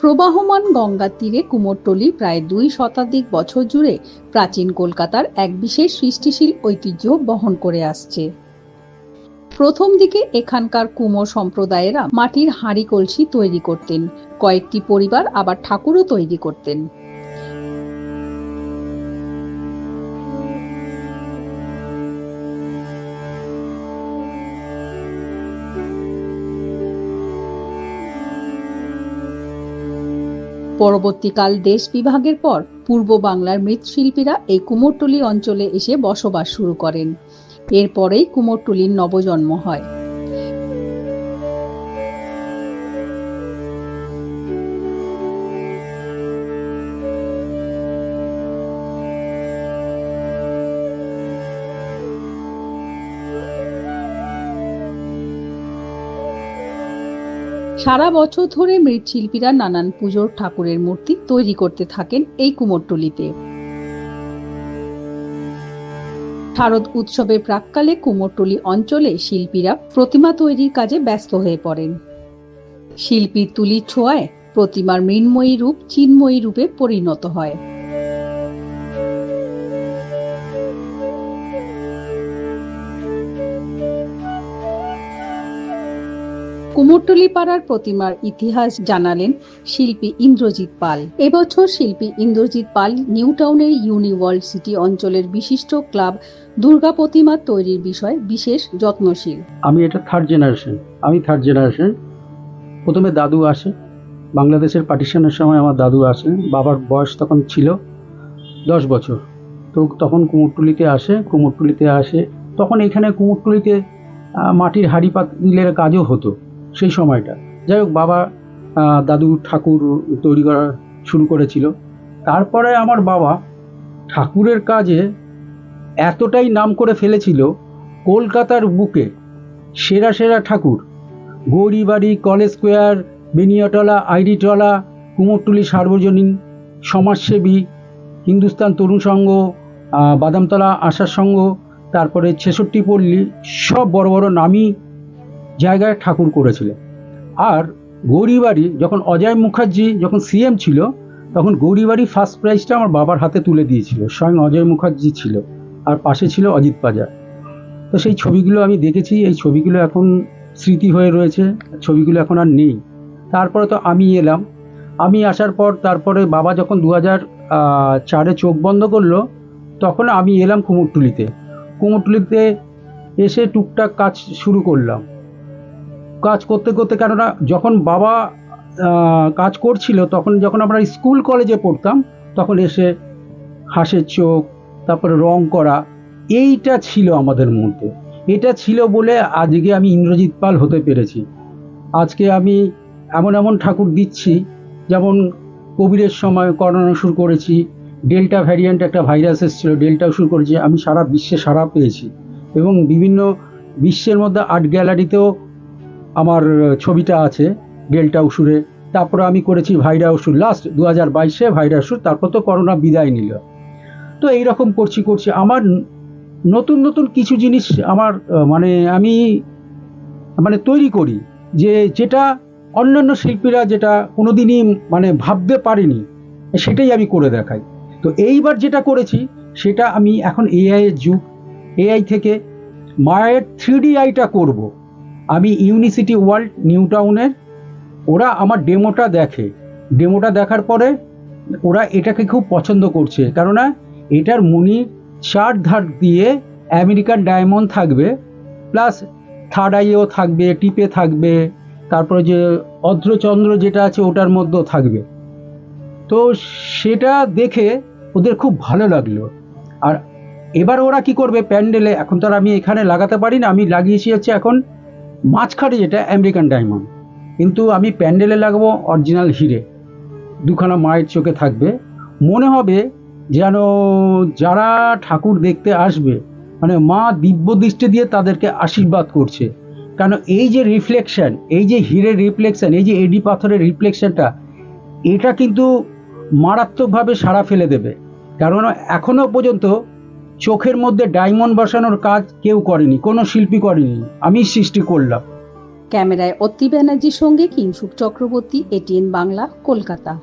প্রবাহমান গঙ্গার তীরে কুমোরটলি প্রায় দুই শতাধিক বছর জুড়ে প্রাচীন কলকাতার এক বিশেষ সৃষ্টিশীল ঐতিহ্য বহন করে আসছে। প্রথম দিকে এখানকার কুমোর সম্প্রদায়েরা মাটির হাঁড়ি কলসি তৈরি করতেন, কয়েকটি পরিবার আবার ঠাকুরও তৈরি করতেন। পরবর্তীকাল দেশ বিভাগের পর পূর্ব বাংলার মৃৎশিল্পীরা এই কুমোরটুলি অঞ্চলে এসে বসবাস শুরু করেন। এরপরেই কুমোরটুলির নবজন্ম হয়। সারা বছর ধরে মৃৎশিল্পীরা নানান পুজোর ঠাকুরের মূর্তি তৈরি করতে থাকেন এই কুমোরটুলিতে। শারদ উৎসবের প্রাককালে কুমোরটুলি অঞ্চলে শিল্পীরা প্রতিমা তৈরির কাজে ব্যস্ত হয়ে পড়েন। শিল্পীর তুলি ছোঁয়ায় প্রতিমার মৃন্ময়ী রূপ, চিন্ময়ী রূপে পরিণত হয়। কুমোরটুলি পাড়ার প্রতিমার ইতিহাস জানালেন শিল্পী ইন্দ্রজিৎ পাল। এবছর শিল্পী ইন্দ্রজিৎ পাল নিউ টাউনের ইউনিওয়ার্ল্ড সিটি অঞ্চলের বিশিষ্ট ক্লাব দুর্গা প্রতিমা তৈরির বিষয়ে বিশেষ যত্নশীল। আমি এটা থার্ড জেনারেশন আমি থার্ড জেনারেশন প্রথমে দাদু আসে। বাংলাদেশের পার্টিশনের সময় আমার দাদু আসে। বাবার বয়স তখন ছিল দশ বছর। তো তখন কুমোরটুলিতে আসে। কুমোরটুলিতে আসে। তখন এখানে কুমোরটুলিতে মাটির হাঁড়ি পাতিলের কাজও হতো। সেই সময়টা। যাই হোক, বাবা দাদু ঠাকুর তৈরি করা শুরু করেছিল। তারপরে আমার বাবা ঠাকুরের কাজে এতটাই নাম করে ফেলেছিল কলকাতার বুকে, সেরা সেরা ঠাকুর। গৌরীবাড়ি, কলেজ স্কোয়ার, বেনিয়াটলা আইডিটলা কুমোরটুলি সার্বজনীন, সমাজসেবী, হিন্দুস্তান তরুণ সংঘ বাদামতলা আশার সংঘ, তারপরে ছেষট্টি পল্লী, সব বড় বড় নামী জায়গায় ঠাকুর করেছিলেন। আর গৌরীবাড়ি, যখন অজয় মুখার্জি যখন সিএম ছিল, তখন গৌরীবাড়ি ফার্স্ট প্রাইজটা আমার বাবার হাতে তুলে দিয়েছিল, স্বয়ং অজয় মুখার্জি ছিল, আর পাশে ছিল অজিত পাজা তো সেই ছবিগুলো আমি দেখেছি, এই ছবিগুলো এখন স্মৃতি হয়ে রয়েছে, ছবিগুলো এখন আর নেই। তারপরে তো আমি এলাম। আমি আসার পর তারপরে বাবা যখন দু হাজার চারে চোখ বন্ধ করল, তখন আমি এলাম কুমোরটুলিতে। কুমোরটুলিতে এসে টুকটাক কাজ শুরু করলাম। কাজ করতে করতে কেননা যখন বাবা কাজ করছিল, তখন যখন আমরা স্কুল কলেজে পড়তাম, তখন এসে হাঁসের চোখ, তারপরে রং করা, এইটা ছিল আমাদের মধ্যে। এটা ছিল বলে আজকে আমি ইন্দ্রজিৎ পাল হতে পেরেছি। আজকে আমি এমন এমন ঠাকুর দিচ্ছি, যেমন কোভিডের সময় করোনা শুরু করেছি, ডেল্টা ভ্যারিয়েন্ট একটা ভাইরাস এসেছিল ডেল্টাও শুরু করেছি, আমি সারা বিশ্বে সারা পেয়েছি। এবং বিভিন্ন বিশ্বের মধ্যে আর্ট গ্যালারিতেও আমার ছবিটা আছে ডেল্টা উসুরে তারপরে আমি করেছি ভাইরা ওষুধ লাস্ট দু হাজার বাইশে ভাইরা ওষুধ তারপর তো করোনা বিদায় নিল। তো এইরকম করছি করছি। আমার নতুন নতুন কিছু জিনিস আমার মানে আমি মানে তৈরি করি যে যেটা অন্যান্য শিল্পীরা যেটা কোনোদিনই মানে ভাবতে পারেনি, সেটাই আমি করে দেখাই। তো এইবার যেটা করেছি, সেটা আমি এখন এআই এর যুগ। এআই থেকে মায়ের থ্রি ডি আইটা করব। আমি ইউনিসিটি ওয়ার্ল্ড নিউ টাউনের ওরা আমার ডেমোটা দেখে। ডেমোটা দেখার পরে ওরা এটাকে খুব পছন্দ করছে। কেননা এটার মুনির চার ধার দিয়ে আমেরিকান ডায়মন্ড থাকবে প্লাস থার্ড আইও থাকবে, টিপে থাকবে, তারপরে যে অদ্রচন্দ্র যেটা আছে ওটার মধ্যেও থাকবে। তো সেটা দেখে ওদের খুব ভালো লাগল। আর এবার ওরা কি করবে, প্যান্ডেলে, এখন তো আর আমি এখানে লাগাতে পারি না, আমি লাগিয়েছি হচ্ছে এখন মাঝখানে যেটা আমেরিকান ডায়মন্ড। কিন্তু আমি প্যান্ডেলে লাগাবো অরিজিনাল হিরে। দুখানা মায়ের চোখে থাকবে। মনে হবে যেন যারা ঠাকুর দেখতে আসবে মানে মা দিব্য দৃষ্টি দিয়ে তাদেরকে আশীর্বাদ করছে। কারণ এই যে রিফ্লেকশন, এই যে হিরের রিফ্লেকশন, এই যে এডি পাথরের রিফ্লেকশনটা, এটা কিন্তু মারাত্মকভাবে সাড়া ফেলে দেবে। কারণ এখনও পর্যন্ত চোখের মধ্যে ডায়মন্ড বসানোর কাজ কেউ করেনি, কোনো শিল্পী করেনি। আমি সৃষ্টি করলাম। ক্যামেরায় অতি ব্যানার্জির সঙ্গে কিংসুক চক্রবর্তী, এটিএন বাংলা, কলকাতা।